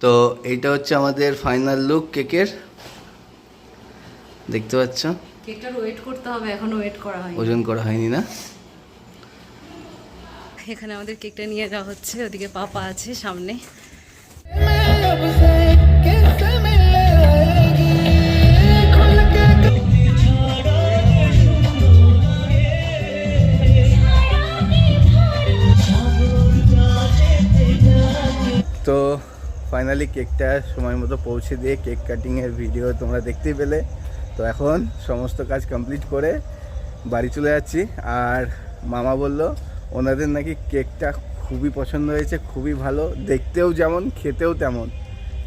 তো এইটা হচ্ছে আমাদের ফাইনাল লুক কেকের। দেখতে পাচ্ছ? কেকটার ওয়েট করতে হবে এখনও ওয়েট করা হয়নি। ওজন করা হয়নি না? এখানে আমাদের কেকটা নিয়ে যাওয়া হচ্ছে ওদিকে পাপা আছে সামনে। তো ফাইনালি কেকটা সময় মতো পৌঁছে দিয়ে কেক কাটিংয়ের ভিডিও তোমরা দেখতেই পেলে। তো এখন সমস্ত কাজ কমপ্লিট করে বাড়ি চলে যাচ্ছি। আর মামা বলল ওনাদের নাকি কেকটা খুবই পছন্দ হয়েছে খুবই ভালো। দেখতেও যেমন খেতেও তেমন।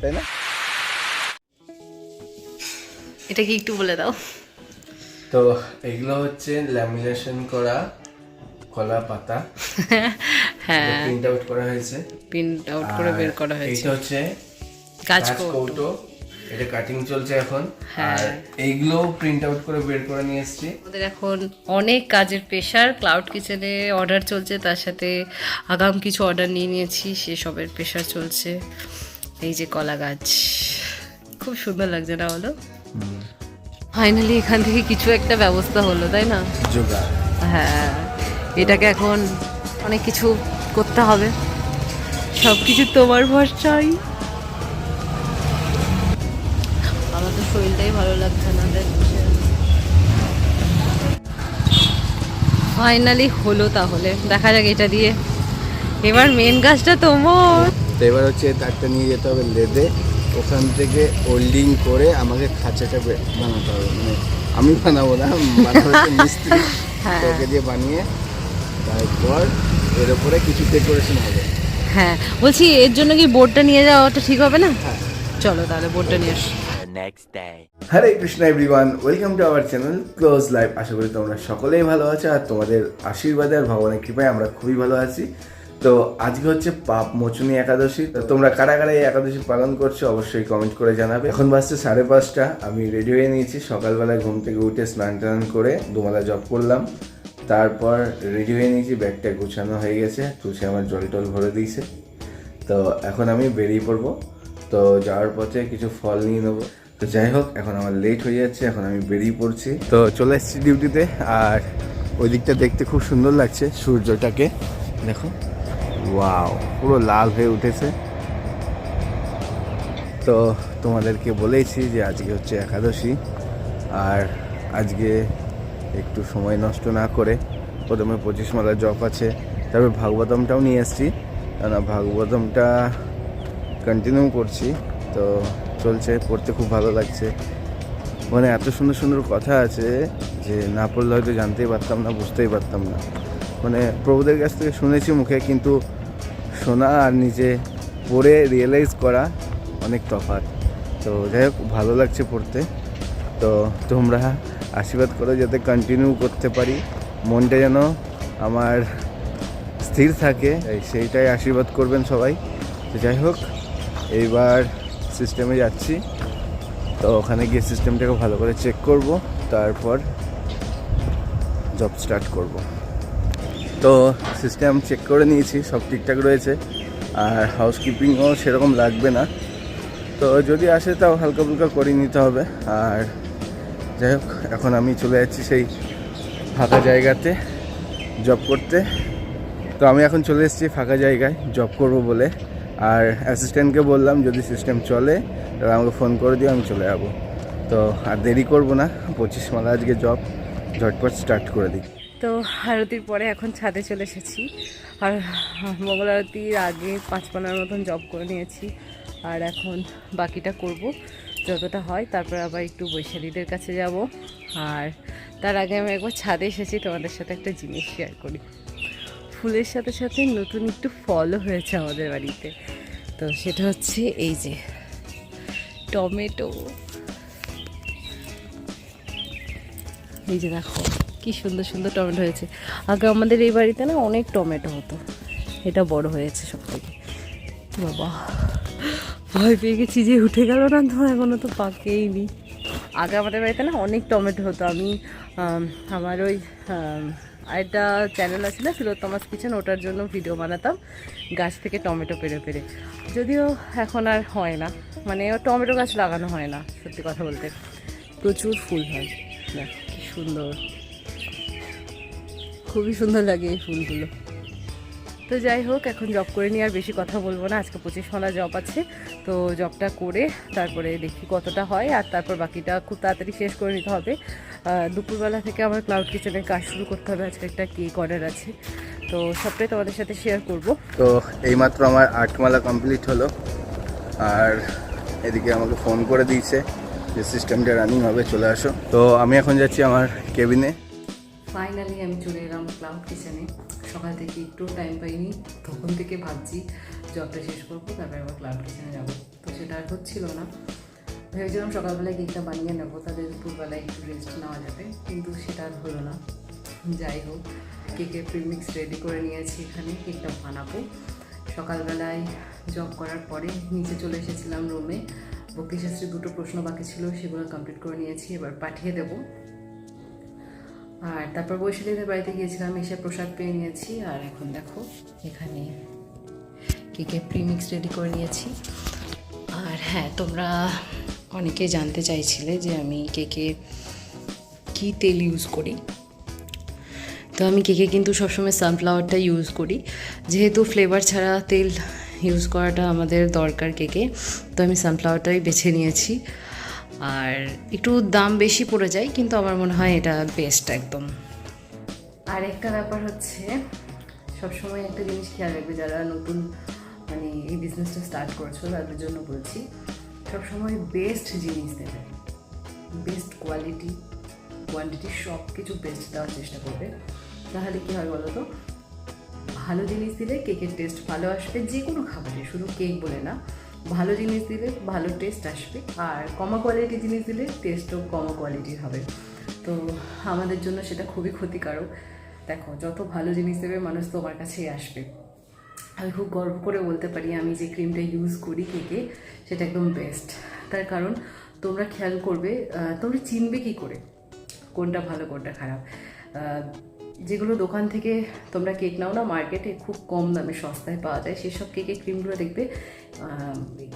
তাই না? এটা কি একটু বলে দাও। তো এগুলো হচ্ছে ল্যামিনেশন করা কলা পাতা। হ্যাঁ। প্রিন্ট আউট করা হয়েছে। প্রিন্ট আউট করে বের করা হয়েছে। এইটা হচ্ছে কাজ কৌটো। এটা কাটিং চলছে এখন। হ্যাঁ। আর এইগুলো প্রিন্ট আউট করে বের করে নিয়ে এসেছি। আমাদের এখন অনেক কাজের প্রেশার ক্লাউড কিচেনে অর্ডার চলছে তার সাথে আগাম কিছু অর্ডার নিয়ে নিয়েছি সেসবের প্রেশার চলছে। এই যে কলা গাছ। খুব সুন্দর লাগছে না বলো? ফাইনালি এখান থেকে কিছু একটা ব্যবস্থা হলো তাই না? হ্যাঁ। এটাকে এখন অনেক কিছু করতে হবে। সব কিছু তোমার ভরসাই আমার তো শরীরটাই ভালো লাগছে না ফাইনালি হলো তাহলে। দেখা যাক এটা দিয়ে। এবার মেন গাছটা তোমার। তো এবার হচ্ছে তারটা নিয়ে যেতে হবে লেদে। ওখান থেকে ওল্ডিং করে আমাকে খাঁচাটা বানাতে হবে। মানে আমি বানাবো না বানাবো মিস্ত্রি। হ্যাঁ। ওকে দিয়ে বানিয়ে তারপর এর উপরে কিছু ডেকোরেশন হবে। হ্যাঁ বলছি এর জন্য কি বোর্ডটা নিয়ে যাওয়াটা ঠিক হবে না? হ্যাঁ। চলো তাহলে বোর্ডটা নিয়ে আসি। Next day. Hare Krishna everyone welcome to our channel close live আশা করি তোমরা সকলেই ভালো আছো আর তোমাদের আশীর্বাদে আর ভগবানের কৃপায় আমরা খুবই ভালো আছি। তো আজকে হচ্ছে পাপ মোচনী একাদশী। তো তোমরা কারা কারা এই একাদশী পালন করছ অবশ্যই কমেন্ট করে জানাবে। এখন বাজছে সাড়ে পাঁচটা। আমি রেডি হয়ে নিয়েছি। সকালবেলায় ঘুম থেকে উঠে স্নান টান করে দুমালা জব করলাম। তারপর রেডি হয়ে নিয়েছি ব্যাগটা গুছানো হয়ে গেছে, তুলসী আমার জল টল ভরে দিয়েছে। তো এখন আমি বেরিয়ে পড়ব। তো যাওয়ার পথে কিছু ফল নিয়ে নেব। তো যাই হোক, এখন আমার লেট হয়ে যাচ্ছে, এখন আমি বেরিয়ে পড়ছি। তো চলে এসেছি ডিউটিতে আর ওই দিকটা দেখতে খুব সুন্দর লাগছে সূর্যটাকে। দেখো ওয়াও পুরো লাল হয়ে উঠেছে। তো তোমাদেরকে বলেইছি যে আজকে হচ্ছে একাদশী, আর আজকে একটু সময় নষ্ট না করে প্রথমে পঁচিশ মালা জপ আছে, তারপর ভাগবতমটাও নিয়ে এসেছি কেননা ভাগবতমটা কন্টিনিউ করছি, তো চলছে, পড়তে খুব ভালো লাগছে। মানে এত সুন্দর সুন্দর কথা আছে যে না পড়লে হয়তো জানতেই পারতাম না, বুঝতেই পারতাম না। মানে প্রভুদের কাছ থেকে শুনেছি মুখে, কিন্তু শোনা আর নিজে পড়ে রিয়েলাইজ করা অনেক তফাৎ। তো যাই হোক, ভালো লাগছে পড়তে। তো তোমরা আশীর্বাদ করো যাতে কন্টিনিউ করতে পারি। মনটা যেন আমার স্থির থাকে সেইটাই আশীর্বাদ করবেন সবাই। তো যাই হোক, এইবার সিস্টেমে যাচ্ছি। তো ওখানে গিয়ে সিস্টেমটাকে ভালো করে চেক করব, তারপর জব স্টার্ট করব। তো সিস্টেম চেক করে নিয়েছি, সব ঠিকঠাক রয়েছে। আর হাউসকিপিংও সেরকম লাগবে না। তো যদি আসে তাও হালকা ফুলকা করে নিতে হবে। আর যাই হোক, এখন আমি চলে যাচ্ছি সেই ফাঁকা জায়গাতে জব করতে। তো আমি এখন চলে এসেছি ফাঁকা জায়গায় জব করব বলে। আর অ্যাসিস্ট্যান্টকে বললাম, যদি সিস্টেম চলে, তাহলে আমাকে ফোন করে দিয়ে আমি চলে যাব। তো আর দেরি করব না, পঁচিশ মালা আজকে জব ঝটপট স্টার্ট করে দিই। তো আরতির পরে এখন ছাদে চলে এসেছি। আর মঙ্গল আরতির আগে পাঁচ পানার মতন জব করে নিয়েছি। আর এখন বাকিটা করব। যতটা হয়, তারপর আবার একটু বৈশালীদের কাছে যাব। আর তার আগে আমি একবার ছাদে এসেছি, তোমাদের সাথে একটা জিনিস শেয়ার করি। ফুলের সাথে সাথে নতুন একটু ফলও হয়েছে আমাদের বাড়িতে। তো সেটা হচ্ছে এই যে, টমেটো। এই যে দেখো, কি সুন্দর সুন্দর টমেটো হয়েছে। আগে আমাদের এই বাড়িতে না অনেক টমেটো হতো। এটা বড় হয়েছে সব থেকে বাবা। ভয় পেয়ে গেছি যে উঠে গেল না তো, এখনও তো পাকেই নি আগে আমাদের বাড়িতে না অনেক টমেটো হতো। আমি আমার ওই একটা চ্যানেল আছে না সুরতমাস কিচেন ওটার জন্য ভিডিও বানাতাম। গাছ থেকে টমেটো পেরে পেরে। যদিও এখন আর হয় না। মানে টমেটো গাছ লাগানো হয় না, সত্যি কথা বলতে। প্রচুর ফুল হয়। দেখ কি সুন্দর। খুবই সুন্দর লাগে এই ফুলগুলো। তো যাই হোক, এখন জব করে নিয়ে আর বেশি কথা বলব না। আজকে পঁচিশ মালা জব আছে, তো জবটা করে তারপরে দেখি কতটা হয়, আর তারপর বাকিটা খুব তাড়াতাড়ি শেষ করে নিতে হবে। দুপুরবেলা থেকে আমার ক্লাউড কিচেনের কাজ শুরু করতে হবে, আজকে একটা কেক অর্ডার আছে। তো সবটাই তোমাদের সাথে শেয়ার করব। তো এইমাত্র আমার আটমালা কমপ্লিট হলো, আর এদিকে আমাকে ফোন করে দিয়েছে যে সিস্টেমটা রানিং হবে, চলে আসো। তো আমি এখন যাচ্ছি আমার কেবিনে ফাইনালি আমি চলে এলাম ক্লাউড কিচেনে সকাল থেকে একটু টাইম পাইনি, তখন থেকে ভাবছি জবটা শেষ করব, তারপরে আবার ক্লাউড কিচেনে যাব। তো সেটা আর হচ্ছিল না। ভেবেছিলাম সকালবেলায় কেকটা বানিয়ে নেব তাদের দুপুরবেলায় একটু রেস্ট নেওয়া যাবে, কিন্তু সেটা আর হলো না। যাই হোক কেকের প্রিমিক্স রেডি করে নিয়েছি এখানে কেকটা বানাবো। সকালবেলায় জব করার পরে নিচে চলে এসেছিলাম রুমে বক্তিশাস্ত্রী দুটো প্রশ্ন বাকি ছিল, সেগুলো কমপ্লিট করে নিয়েছি, এবার পাঠিয়ে দেবো। আর তারপর বৈশালীদের বাড়িতে গিয়েছিলাম, এসে প্রসাদ পেয়ে নিয়েছি। আর এখন দেখো, এখানে কেকে প্রিমিক্স রেডি করে নিয়েছি। আর হ্যাঁ তোমরা অনেকে জানতে চাইছিলে যে আমি কেকে কি তেল ইউজ করি। তো আমি কেকে কিন্তু সবসময় সানফ্লাওয়ারটা ইউজ করি। যেহেতু ফ্লেভার ছাড়া তেল ইউজ করাটা আমাদের দরকার কেকে, তো আমি সানফ্লাওয়ারটাই বেছে নিয়েছি। আর একটু দাম বেশি পড়ে যায়, কিন্তু আমার মনে হয় এটা বেস্ট একদম। আর একটা ব্যাপার হচ্ছে, সবসময় একটা জিনিস খেয়াল রাখবে, যারা নতুন মানে এই বিজনেসটা স্টার্ট করছ, তাদের জন্য বলছি, সবসময় বেস্ট জিনিস দেবে। বেস্ট কোয়ালিটি কোয়ান্টিটি সব কিছু বেস্ট দেওয়ার চেষ্টা করবে। তাহলে কী হয় বলো তো? ভালো জিনিস দিলে কেকের টেস্ট ভালো আসবে যে কোনো খাবারে, শুধু কেক বলে না। ভালো জিনিস দিলে ভালো টেস্ট আসবে, আর কমা কোয়ালিটির জিনিস দিলে টেস্টও কমা কোয়ালিটির হবে। তো আমাদের জন্য সেটা খুবই ক্ষতিকারক। দেখো, যত ভালো জিনিস দেবে মানুষ তোমার কাছেই আসবে। আমি খুব গর্ব করে বলতে পারি আমি যে ক্রিমটা ইউজ করি কেকে সেটা একদম বেস্ট তার কারণ তোমরা খেয়াল করবে তোমরা চিনবে কি করে, কোনটা ভালো, কোনটা খারাপ। যেগুলো দোকান থেকে তোমরা কেক নাও না, মার্কেটে খুব কম দামে সস্তায় পাওয়া যায়। সেসব কেকের ক্রিমগুলো দেখবে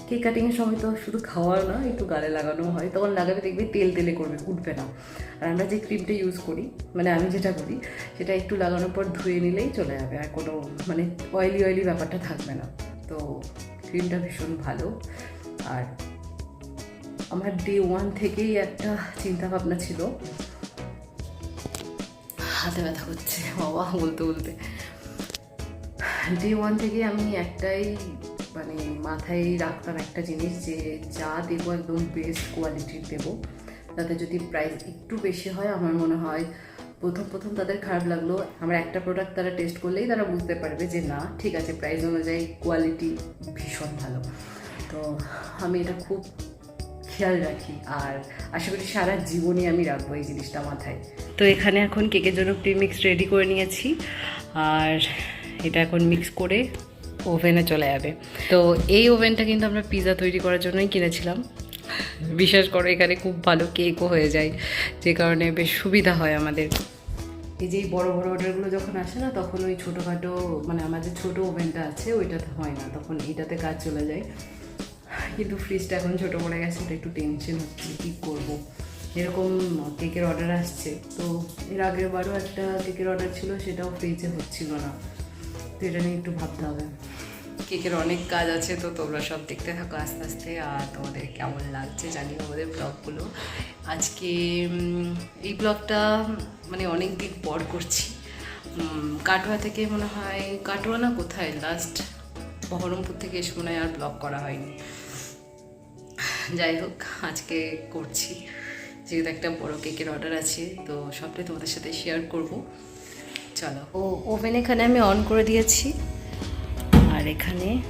কেক কাটিংয়ের সময় তো শুধু খাওয়ার না, একটু গালে লাগানো হয়। তখন লাগাবে দেখবে তেল তেলে করবে, উঠবে না। আর আমরা যে ক্রিমটা ইউজ করি মানে আমি যেটা করি, সেটা একটু লাগানোর পর ধুয়ে নিলেই চলে যাবে। আর কোনো মানে অয়েলি অয়েলি ব্যাপারটা থাকবে না। তো ক্রিমটা ভীষণ ভালো। আর আমার ডে ওয়ান থেকেই একটা চিন্তা ভাবনা ছিল। হাতে ব্যথা করছে, বাবা, বলতে বলতে। ডে ওয়ান থেকে আমি একটাই মানে মাথায় রাখতাম একটা জিনিস যে, যা দেবো একদম বেস্ট কোয়ালিটির দেবো। তাতে যদি প্রাইস একটু বেশি হয়, আমার মনে হয় প্রথম প্রথম তাদের খারাপ লাগল। আমার একটা প্রোডাক্ট তারা টেস্ট করলেই তারা বুঝতে পারবে যে, না, ঠিক আছে প্রাইস অনুযায়ী কোয়ালিটি ভীষণ ভালো। তো আমি এটা খুব খেয়াল রাখি। আর আশা করি সারা জীবনই আমি রাখব এই জিনিসটা মাথায়। তো এখানে এখন কেকের জন্য প্রিমিক্স রেডি করে নিয়েছি। আর এটা এখন মিক্স করে ওভেনে চলে যাবে। তো এই ওভেনটা কিন্তু আমরা পিৎজা তৈরি করার জন্যই কিনেছিলাম। বিশেষ করো এখানে খুব ভালো কেকও হয়ে যায়। যে কারণে বেশ সুবিধা হয় আমাদের। এই যে বড় বড় অর্ডারগুলো যখন আসে না তখন ওই ছোটোখাটো মানে আমাদের যে ছোটো ওভেনটা আছে ওইটাতে হয় না। তখন এটাতে কাজ চলে যায়। কিন্তু ফ্রিজটা এখন ছোটো পড়ে গেছে, এটা একটু টেনশন হচ্ছে কী করব। এরকম কেকের অর্ডার আসছে। তো এর আগের বারও একটা কেকের অর্ডার ছিল, সেটাও ফ্রিজে হচ্ছিল না। তো এটা নিয়ে একটু ভাবতে হবে। কেকের অনেক কাজ আছে, তো তোমরা সব দেখতে থাকো আস্তে আস্তে। আর তোমাদের কেমন লাগছে জানিও আমাদের ব্লগগুলো। আজকে এই ব্লগটা মানে অনেক দিন পর করছি। কাটোয়া থেকে মনে হয়, কাটোয়া না কোথায়? লাস্ট বহরমপুর থেকে এসে মনে হয় আর ব্লগ করা হয়নি। যাই হোক, আজকে করছি। যেহেতু একটা বড় কেকের অর্ডার আছে, তো সবটাই তোমাদের সাথে শেয়ার করব। চলো। ও ওভেন এখানে আমি অন করে দিয়েছি। আর এখানে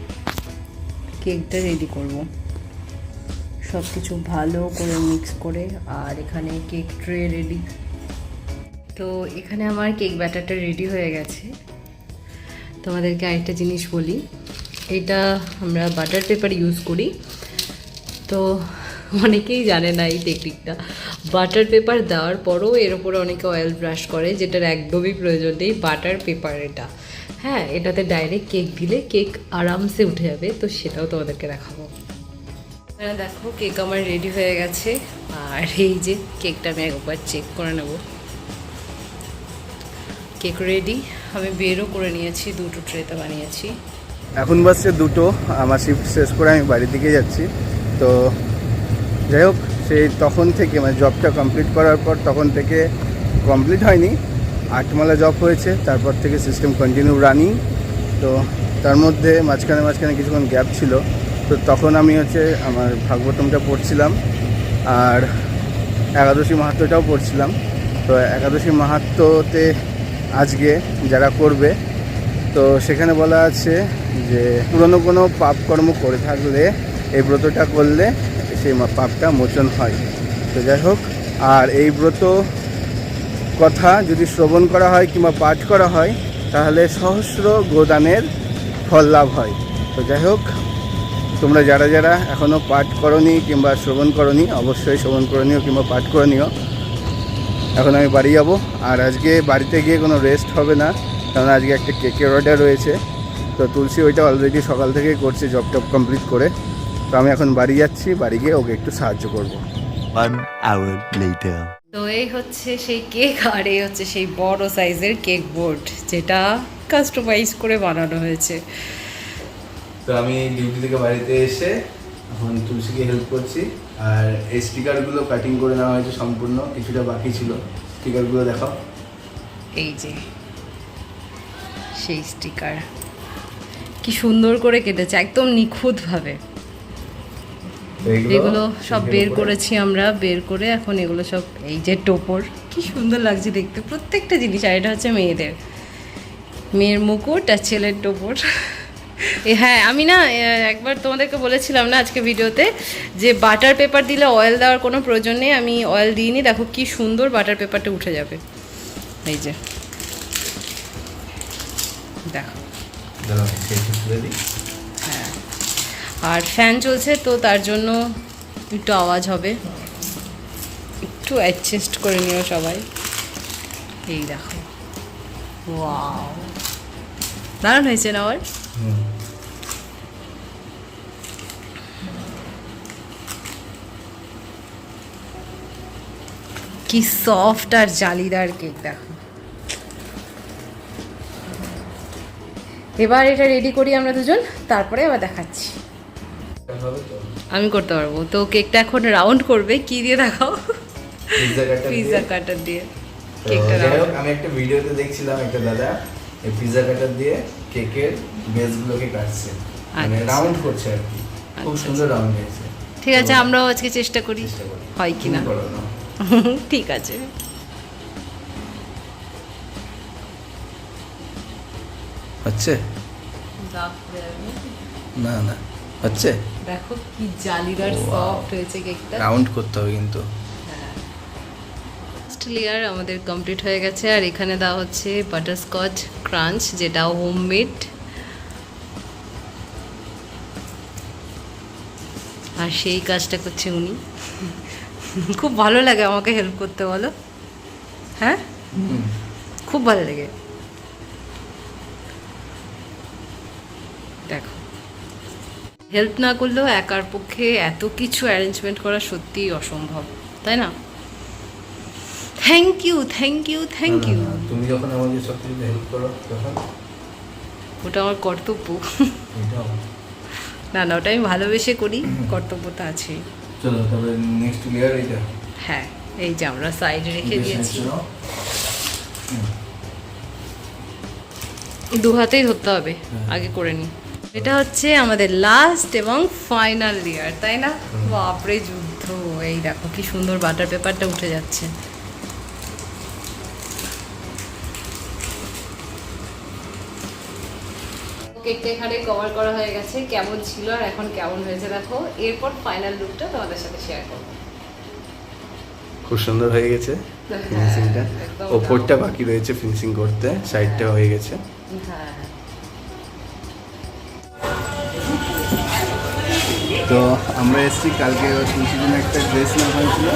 কেকটা রেডি করব। সব কিছু ভালো করে মিক্স করে, আর এখানে কেক ট্রে রেডি তো এখানে আমার কেক ব্যাটারটা রেডি হয়ে গেছে। তোমাদেরকে আরেকটা জিনিস বলি। এটা আমরা বাটার পেপার ইউজ করি। তো অনেকেই জানে না এই টেকনিকটা বাটার পেপার দেওয়ার পরও এর উপরে অনেকে অয়েল ব্রাশ করে, যেটার একদমই প্রয়োজন নেই বাটার পেপার এটা। হ্যাঁ এটাতে ডাইরেক্ট কেক দিলে কেক আরামসে উঠে যাবে, তো সেটাও তোমাদেরকে দেখাবো। দেখো কেক আমার রেডি হয়ে গেছে, আর এই যে কেকটা আমি একবার চেক করে নেব। কেক রেডি আমি বেরও করে নিয়েছি, দুটো ট্রেতে বানিয়েছি। এখন বাসছে দুটো, আমার শিফট শেষ করে আমি বাড়ির দিকে যাচ্ছি। তো যাই হোক, সেই তখন থেকে মানে জবটা কমপ্লিট করার পর তখন থেকে কমপ্লিট হয়নি। আটমালা জব হয়েছে, তারপর থেকে সিস্টেম কন্টিনিউ রানিং তো তার মধ্যে মাঝখানে মাঝখানে কিছুক্ষণ গ্যাপ ছিল। তো তখন আমি হচ্ছে আমার ভাগবতমটা পড়ছিলাম, আর একাদশী মাহাত্মটাও পড়ছিলাম। তো একাদশী মাহাত্ম্যতে আজকে যারা করবে, তো সেখানে বলা আছে যে পুরনো কোনো পাপকর্ম করে থাকলে এই ব্রতটা করলে সেই পাপটা মোচন হয়। তো যাই হোক, আর এই ব্রত কথা যদি শ্রবণ করা হয় কিংবা পাঠ করা হয়, তাহলে সহস্র গোদানের ফল লাভ হয়। তো যাই হোক, তোমরা যারা যারা এখনও পাঠ করনি কিংবা শ্রবণ করনি, অবশ্যই শ্রবণ করণীয় কিংবা পাঠ করণীয় এখন আমি বাড়ি যাব। আর আজকে বাড়িতে গিয়ে কোনো রেস্ট হবে না, কারণ আজকে একটা কেকের অর্ডার রয়েছে। তো তুলসী ওইটা অলরেডি সকাল থেকেই করছে জব টব কমপ্লিট করে। আমি এখন বাড়ি যাচ্ছি বাড়ি গিয়ে ওকে একটু সাহায্য করব। One hour later. তো এই হচ্ছে সেই কেক আর এই হচ্ছে সেই বড় সাইজের কেক বোর্ড যেটা কাস্টমাইজ করে বানানো হয়েছে। তো আমি ডিউটি থেকে বাড়িতে এসে এখন তুলসীকে হেল্প করছি আর এই স্টিকারগুলো কাটিং করে নেওয়া হয়েছে সম্পূর্ণ কিছুটা বাকি ছিল। স্টিকারগুলো দেখাও। এই যে সেই স্টিকার কি সুন্দর করে কেটেছে একদম নিখুঁতভাবে। এগুলো সব বের করেছি আমরা বের করে এখন এগুলো সব এই যে টোপর। কি সুন্দর লাগছে দেখতে। প্রত্যেকটা জিনিস আর এটা হচ্ছে মেয়েদের। মেয়ের মুকুট আর ছেলের টোপর। হ্যাঁ আমি না একবার তোমাদেরকে বলেছিলাম না আজকে ভিডিওতে যে বাটার পেপার দিলে অয়েল দেওয়ার কোনো প্রয়োজন নেই আমি অয়েল দিইনি। দেখো কি সুন্দর বাটার পেপারটা উঠে যাবে। এই যে। দেখো দাঁড়াও, সেইটা তুলে দিই। হ্যাঁ আর ফ্যান চলছে, তো তার জন্য একটু আওয়াজ হবে। একটু অ্যাডজাস্ট করে নিও সবাই। এই দেখো। ওয়াও দারুণ হয়েছে না হুম। কি সফট আর জালিদার কেক দেখো। এবার এটা রেডি করি আমরা দুজন, তারপরে আবার দেখাচ্ছি? আমি করতে পারব। তো কেকটা এখন রাউন্ড করবে। কি দিয়ে দেখাও? পিৎজা কাটার দিয়ে। কাটার দিয়ে। তো কেকটা আমি একটা ভিডিওতে দেখছিলাম একটা দাদা এই পিৎজা কাটার দিয়ে কেকের বেসগুলোকে কাটছে। মানে আচ্ছা। রাউন্ড করছে আর কি। খুব আচ্ছা, সুন্দর রাউন্ড হয়েছে। ঠিক আছে আমরাও আজকে চেষ্টা করি। হয় কি না? করো না। ঠিক আছে। হচ্ছে না না। হচ্ছে? দেখো কি জালিদার. সফট হয়েছে কেকটা রাউন্ড করতে হবে কিন্তু। লেয়ার আমাদের কমপ্লিট হয়ে গেছে আর এখানে দেওয়া হচ্ছে বাটারস্কচ ক্রাঞ্চ যেটা হোমমেড আর সেই কাজটা করছে উনি। খুব ভালো লাগে আমাকে হেল্প করতে বলো। হ্যাঁ? খুব ভালো লাগে দেখো হেল্প না করলেও একার পক্ষে এত কিছু অ্যারেঞ্জমেন্ট করা সত্যিই অসম্ভব তাই না? Thank you thank you thank you তুমি যখন আমাকে সব কিছু হেল্প করো তখন? ওটা আমার কর্তব্য। না না ওটা আমি ভালোবেসে করি কর্তব্যতা আছেই চলো তবে নেক্সট লেয়ার এটা হ্যাঁ এই যে আমরা সাইডে রেখে দিয়েছি। দু হাতেই ধরতে হবে আগে করে নি। এটা হচ্ছে আমাদের লাস্ট এবং ফাইনাল লেয়ার তাই না? বাপরে যুদ্ধ এই দেখো কি সুন্দর বাটার পেপারটা উঠে যাচ্ছে। কেকটা এখানে কভার করা হয়ে গেছে কেমন ছিল আর এখন কেমন হয়েছে দেখো। এরপর ফাইনাল লুকটা তোমাদের সাথে শেয়ার করব। খুব সুন্দর হয়ে গেছে ফিনিশিংটা একদম। ওপরটা বাকি রয়েছে ফিনিশিং করতে সাইডটা হয়ে গেছে। হ্যাঁ তো আমরা এসেছি কালকে তুলসীর জন্য একটা ড্রেস না হয়েছিল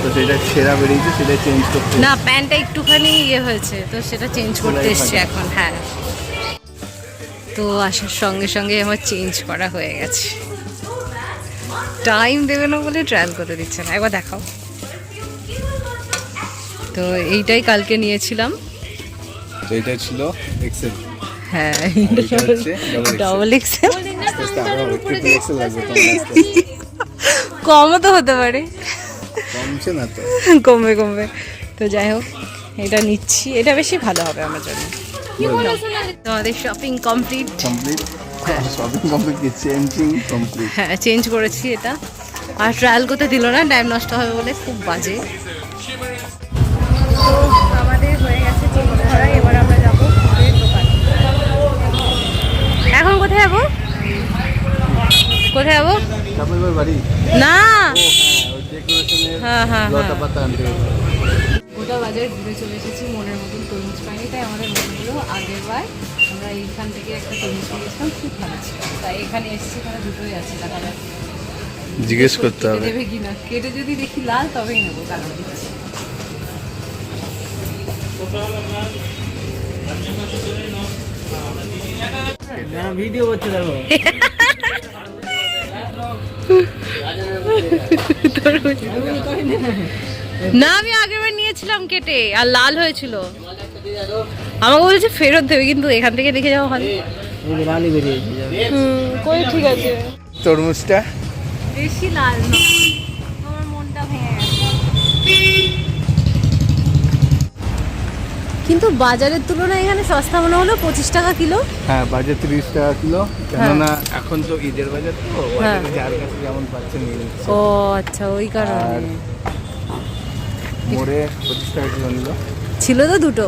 তো সেটা ছেঁড়া বেরিয়েছে সেটা চেঞ্জ করতে না প্যান্টটা একটুখানি ইয়ে হয়েছে তো সেটা চেঞ্জ করতে এসছি এখন হ্যাঁ। তো আসার সঙ্গে সঙ্গে আমার চেঞ্জ করা হয়ে গেছে। টাইম দেবে না বলে ট্রায়াল করতে দিচ্ছে না একবার দেখাও। তো এইটাই কালকে নিয়েছিলাম। তো এটা ছিল এক্সেল হ্যাঁ। Double axel. কমও তো হতে পারে। কমছে না তো। কমবে কমবে। তো যাই হোক এটা নিচ্ছি। এটা বেশি ভালো হবে আমার জন্য। আমাদের shopping complete complete shopping complete কি? চেঞ্জিং কমপ্লিট হ্যাঁ চেঞ্জ করেছি এটা। আর ট্রায়াল করতে দিল না টাইম নষ্ট হবে বলে খুব বাজে। কোথায় যাব কোথায় যাব না। হ্যাঁ হ্যাঁ হ্যাঁ। গোটা বাজার ঘুরে চলে এসেছি মনের মতন তরমুজ পাইনি তাই আমাদের মনে হলো আগের বার আমরা এইখান থেকে একটা তরমুজ পেয়েছিলাম খুব ভালো ছিল। তাই এখানে এসেছি তারা দুটোই আছে দেখা জিজ্ঞেস করতে কেটে হবে। দেবে কিনা? কেটে যদি দেখি লাল তবেই নেব দিচ্ছি। ভিডিও করতে দেখো। না আমি আগের বার নিয়েছিলাম কেটে আর লাল হয়েছিল। আমাকে বলেছে ফেরত দেবে কিন্তু এখান থেকে দেখে যাওয়া ভালো কই ঠিক আছে। তরমুজটা? বেশি লাল নয়। আমার মনটা ভেঙে গেছে। কিন্তু বাজারের তুলনায় এখানে সস্তা মনে হলো পঁচিশ টাকা কিলো। হ্যাঁ বাজার তিরিশ টাকা কিলো। কেননা এখন তো ঈদের বাজার তো হ্যাঁ। যার কাছে যেমন পাচ্ছে নিয়ে ও আচ্ছা ওই কারণে। মোড়ে পঁচিশ টাকা কিলো নিল। ছিল তো দুটো।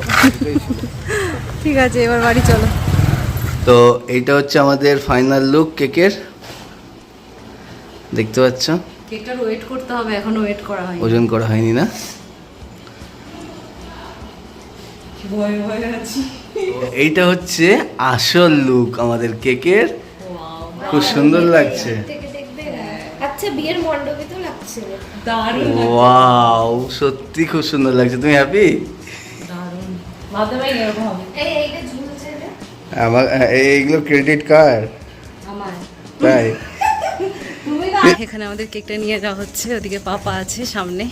ঠিক আছে এবার বাড়ি চলো। তো এইটা হচ্ছে আমাদের ফাইনাল লুক কেকের। দেখতে পাচ্ছ? কেকটার ওয়েট করতে হবে এখনও ওয়েট করা হয়নি। ওজন করা হয়নি না? ভয় ভয় আছি। এইটা হচ্ছে আসল লুক আমাদের কেকের। খুব সুন্দর লাগছে। আচ্ছা বিয়ের মণ্ডপে তো লাগছে। দারুণ ওয়াও সত্যি খুব সুন্দর লাগছে। তুমি হ্যাপি দারুণ। ভাবতে এরকম হবে। এই এইটা ঝুলছে আমার এইগুলো ক্রেডিট কার্ড আমার। তাই? এখানে আমাদের কেকটা নিয়ে যাওয়া হচ্ছে। ওদিকে পাপা আছে সামনে।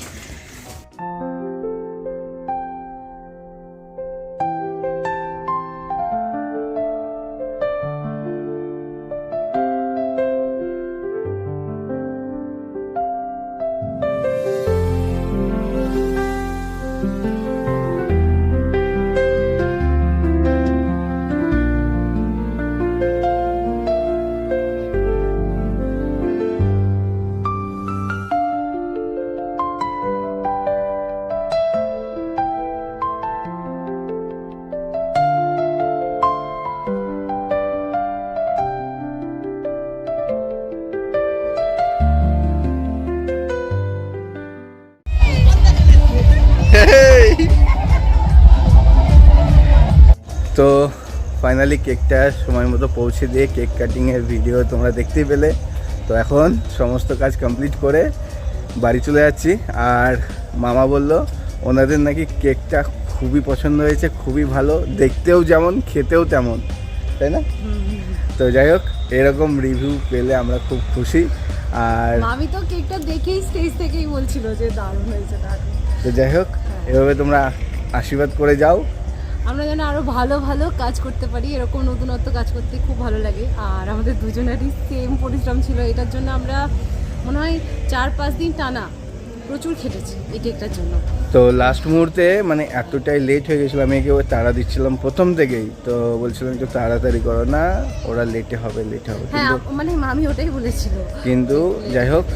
তো ফাইনালি কেকটা সময় মতো পৌঁছে দিয়ে কেক কাটিংয়ের ভিডিও তোমরা দেখতেই পেলে। তো এখন সমস্ত কাজ কমপ্লিট করে বাড়ি চলে যাচ্ছি। আর মামা বলল ওনাদের নাকি কেকটা খুবই পছন্দ হয়েছে খুবই ভালো। দেখতেও যেমন খেতেও তেমন। তাই না? তো যাই হোক এরকম রিভিউ পেলে আমরা খুব খুশি। আর আমি তো কেকটা দেখেই স্টেজ থেকেই বলছিল যে দারুণ হয়েছে তো যাই হোক এভাবে তোমরা আশীর্বাদ করে যাও। আমরা যেন আরও ভালো ভালো কাজ করতে পারি এরকম নতুনত্ব কাজ করতে খুব ভালো লাগে। আর আমাদের দুজনেরই সেম পরিশ্রম ছিল এটার জন্য আমরা মনে হয় চার পাঁচ দিন টানা প্রচুর খেটেছি এই কেকটার জন্য। তো লাস্ট মুহূর্তে মানে এতটাই লেট হয়ে গেছিল আমি একে তাড়া দিচ্ছিলাম প্রথম থেকেই। তো বলছিলাম একটু তাড়াতাড়ি করো না ওরা লেটে হবে লেটে হবে। হ্যাঁ মানে মামি ওটাই বলেছিল। কিন্তু যাই হোক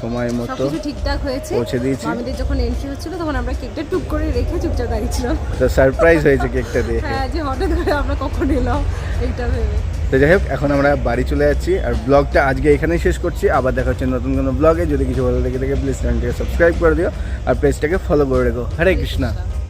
সময় মতো সবকিছু ঠিকঠাক হয়েছে। পৌঁছে দিয়েছি। আমাদের যখন এন্ট্রি হচ্ছিল তখন আমরা কেকটা টুক করে রেখে চুপচাপ দাঁড়িয়েছিলাম। তো সারপ্রাইজ হয়েছে কেকটা দিয়ে। হ্যাঁ যে হঠাৎ করে আমরা কখন এলাম এইটা ভেবে। তো যাই হোক এখন আমরা বাড়ি চলে যাচ্ছি আর ব্লগটা আজকে এখানেই শেষ করছি। আবার দেখা হচ্ছে নতুন কোনো ব্লগে যদি কিছু ভালো লেগে থাকে প্লিজ চ্যানেলটিকে সাবস্ক্রাইব করে দিও আর পেজটাকে ফলো করে রেখো। হরে কৃষ্ণা।